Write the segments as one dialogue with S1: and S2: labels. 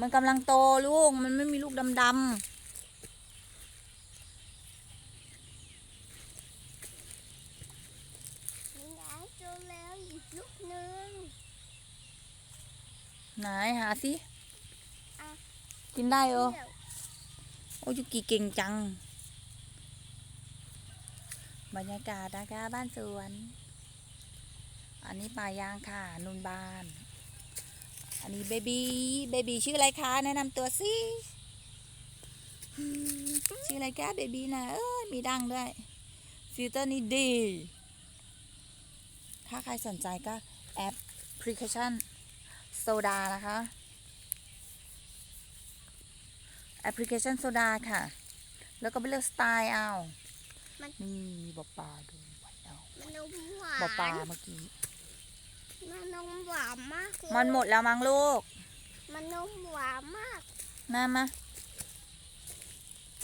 S1: มันกำลังโตลูก มันไม่มีลูกดำ
S2: นี่ไงเจอแล้วอีกลูกหนึง
S1: ๆไหนหาสิ
S2: อะ
S1: กินได้เออ
S2: เดี๋ยว
S1: โอ้ยยุกิเก่งจัง บรรยากาศนะคะบ้านสวน อันนี้ป่ายางค่ะ นุนบาน อันนี้เบบีเบบีชื่ออะไรคะ แนะนำตัวสิอืมชื่ออะไรคะเบบีนะ เอ้ย มีดังด้วย ฟิลเตอร์นี้ดี ถ้าใครสนใจก็แอปพลิเคชันโซดานะคะ แอปพลิเคชันโซดาค่ะ แล้วก็ไปเลือกสไตล์เอา
S2: มัน
S1: นี่มีบอปลาด้วยเอา
S2: มันนมหวา
S1: บอปลานเมื่อกี้
S2: มันนมหวานมากเลย
S1: มันหมดแล้วมั้งลูก
S2: มันนมหวานมาก
S1: มามา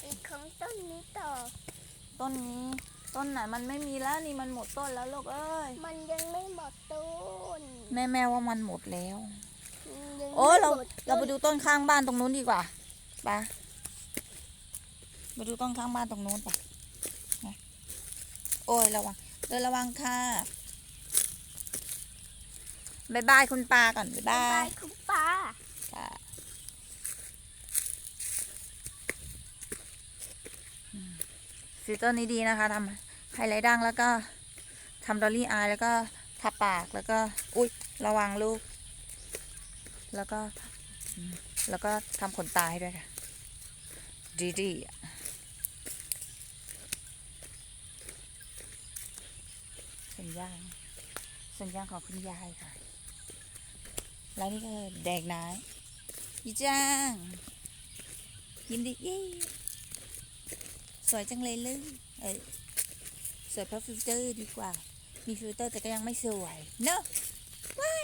S2: อีกของต้นนี้ต่อ
S1: ต้นนี้ ต้นไหนมันไม่มีแล้วนี่มันหมดต้นแล้วลูกเอ้ย
S2: มันยังไม่หมดต้น
S1: แม่แม่ว่ามันหมดแล้ว
S2: มันยัง
S1: โอ้เรา
S2: ม่หมด
S1: เราไปดูต้นข้างบ้านตรงนู้นดีกว่าไปไปดูต้นข้างบ้านตรงนู้นไปนะโอ้ยระวังเดินระวังค่ะ บายบายคุณปาก่อนบาย
S2: บา
S1: ย
S2: บายยคุณป้า
S1: ค่ะอืมฟิลเตอร์นี้ดีนะคะทำไฮไลท์ดังแล้วก็ทำดอลลี่อายแล้วก็ทาปากแล้วก็อุ๊ยระวังลูก แล้วก็อืมแล้วก็ทำขนตาให้ด้วยค่ะ ดีดีๆอะสัญญาณสัญญาณของคุณยายค่ะ แล้วนี่ก็แดกนายยี่จ้าง ยิ้มดิเย้สวยจังเลยลึเออสวยเพราะฟิลเตอร์ดีกว่า มีฟิลเตอร์แต่ก็ยังไม่สวย เนอะว้าย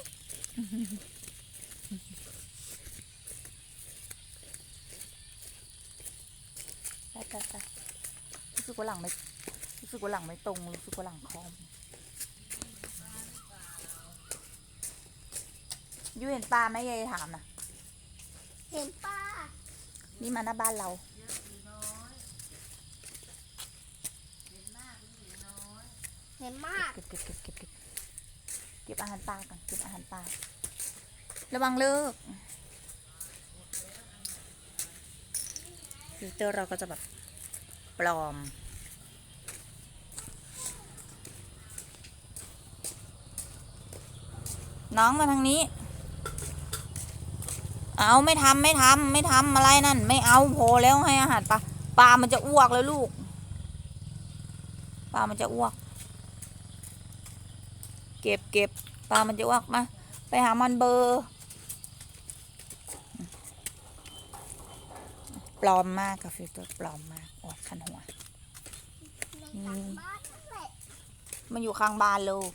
S1: ไปไปไปรู้สึกว่าหลังไม่รู้สึกว่าหลังไม่ตรงรู้สึกว่าหลังคอม ยูเห็นปลาไหมยายถามนะ
S2: เห็นป้า
S1: นี่มาหน้าบ้านเรา
S2: เห็นมาก
S1: เก็บเก็บเก็บเก็บเก็บเก็บอาหารปลาก่อนเก็บอาหารปลาระวังเลิกฟิลเตอร์เราก็จะแบบปลอม น้องมาทางนี้ เอาไม่ทำไม่ทำไม่ทำอะไรนั่น ไม่เอาพอแล้วให้อาหารปลาปลามันจะอ้วกเลยลูกปลามันจะอ้วก เก็บเก็บปลามันจะอ้วกมาไปหามันเบอร์ปลอมมากกับฟิลเตอร์ปลอมมากอ้ยคันหัวมันอยู่ข้างบ้านลูก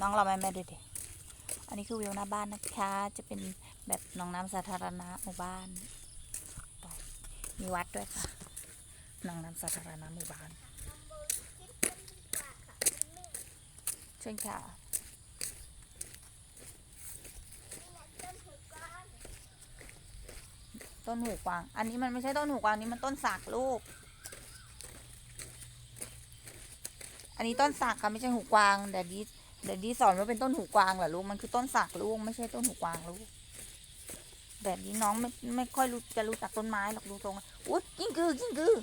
S1: น้องเราไม่แม่ดูดิ อันนี้คือวิวหน้าบ้านนะคะ จะเป็น แบบหนองน้ำสาธารณะหมู่บ้านมีวัดด้วยค่ะหนองน้ำสาธารณะหมู่บ้านเชิญค่ะต้นหูกวาง อันนี้มันไม่ใช่ต้นหูกวางนี่มันต้นสักลูก อันนี้ต้นสักค่ะไม่ใช่หูกวางแต่ดีแต่ดีสอนว่าเป็นต้นหูกวางเหรอลูก มันคือต้นสักลูกไม่ใช่ต้นหูกวางลูก แบบนี้น้องไม่ไม่ค่อยรู้จะรู้จักต้นไม้หรอกดูตรงอุ๊ยกิ้งกือกิ้งกือ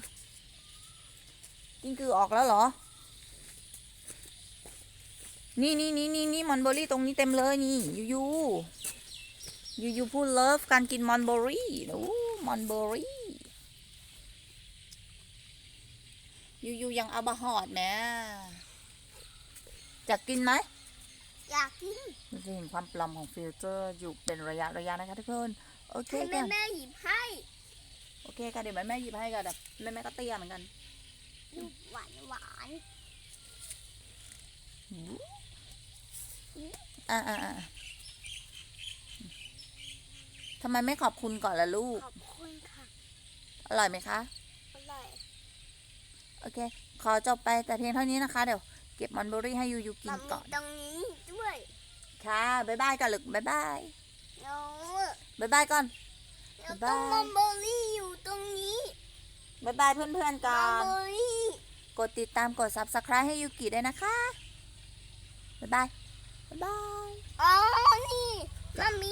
S1: กิ้งกือออกแล้วเหรอ นี่นี่นี่นี่นี่มอนเบอรี่ตรงนี้เต็มเลยนี่ยูยูยูยูพูดเลิฟการกินมอนเบอรี่โอ้มอนเบอรี่ยูยูยังเอาบะหอดแม่จะกินไหม
S2: อยากกิน
S1: มันจะเห็นความปลอมของฟิลเตอร์อยู่เป็นระยะระยะนะคะทุกคน โอเค
S2: ให้แม่
S1: กัน
S2: แม่หยิบให้
S1: โอเคค่ะเดี๋ยวแม่แม่หยิบให้กันแบบแม่แม่ก็เตี้ยเหมือนกัน
S2: หวานหวาน
S1: อ่าอ่าอ่าทำไมไม่ขอบคุณก่อนล่ะลูก
S2: ขอบคุณค่ะ
S1: อร่อยไหมคะ
S2: อร่อย
S1: โอเค ขอจบไปแต่เพียงเท่านี้นะคะ เดี๋ยวเก็บมอนเบอรี่ให้ยูยูกินก่อน
S2: ตรงนี้ด้วย
S1: ค่ะ บ๊ายบายกันลึกบ๊ายบาย
S2: น้อง
S1: บบ๊ายบายก่อน
S2: แล้ว
S1: บ๊ายบาย
S2: ต้องมัมเบอรี่อยู่ตรงนี้
S1: บ๊ายบายเพื่อนๆก่อ
S2: มัม
S1: น
S2: เบอรี่
S1: กดติดตามกด subscribe ให้ยูกิด้วยนะคะ บ๊ายบาย บ๊ายบาย
S2: อ๋อ นี่มันมี